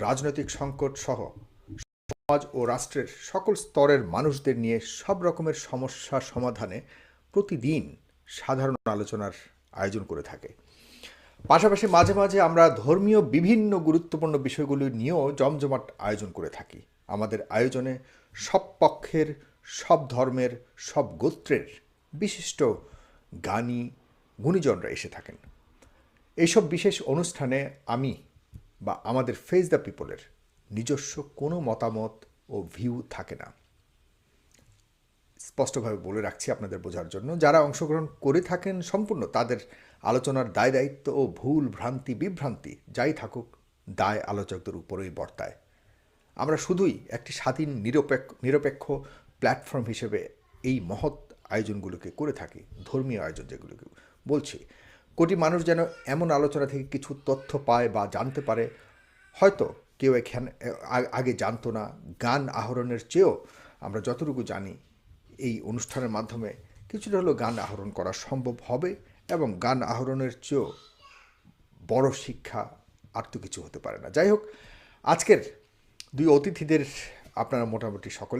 রাজনৈতিক সংকট সহ সমাজ ও রাষ্ট্রের সকল স্তরের মানুষদের নিয়ে সব রকমের সমস্যা সমাধানে প্রতিদিন সাধারণ আলোচনার আয়োজন করে থাকে। পাশাপাশি মাঝে মাঝে আমরা ধর্মীয় বিভিন্ন গুরুত্বপূর্ণ বিষয়গুলি নিয়েও জমজমাট আয়োজন করে থাকি। আমাদের আয়োজনে সব পক্ষের, সব ধর্মের, সব গোত্রের বিশিষ্ট গানী, গুণীজনরা এসে থাকেন। এইসব বিশেষ অনুষ্ঠানে আমি বা আমাদের ফেস দ্য পিপলের নিজস্ব কোনো মতামত ও ভিউ থাকে না। স্পষ্টভাবে বলে রাখছি আপনাদের বোঝার জন্য, যারা অংশগ্রহণ করে থাকেন সম্পূর্ণ তাদের আলোচনার দায় দায়িত্ব ও ভুল ভ্রান্তি বিভ্রান্তি যাই থাকুক, দায় আলোচকদের উপরেই বর্তায়। আমরা শুধুই একটি স্বাধীন, নিরপেক্ষ নিরপেক্ষ প্ল্যাটফর্ম হিসেবে এই মহৎ আয়োজনগুলোকে করে থাকি, ধর্মীয় আয়োজন যেগুলোকে বলছি। কোটি মানুষ যেন এমন আলোচনা থেকে কিছু তথ্য পায় বা জানতে পারে, হয়তো কেউ এখানে আগে জানতো না। গান আহরণের চেয়েও আমরা যতটুকু জানি, এই অনুষ্ঠানের মাধ্যমে কিছুটা হলেও গান আহরণ করা সম্ভব হবে এবং গান আহরণের চেয়েও বড় শিক্ষা আর তো কিছু হতে পারে না। যাই হোক, আজকের দুই অতিথিদের আপনারা মোটামুটি সকলে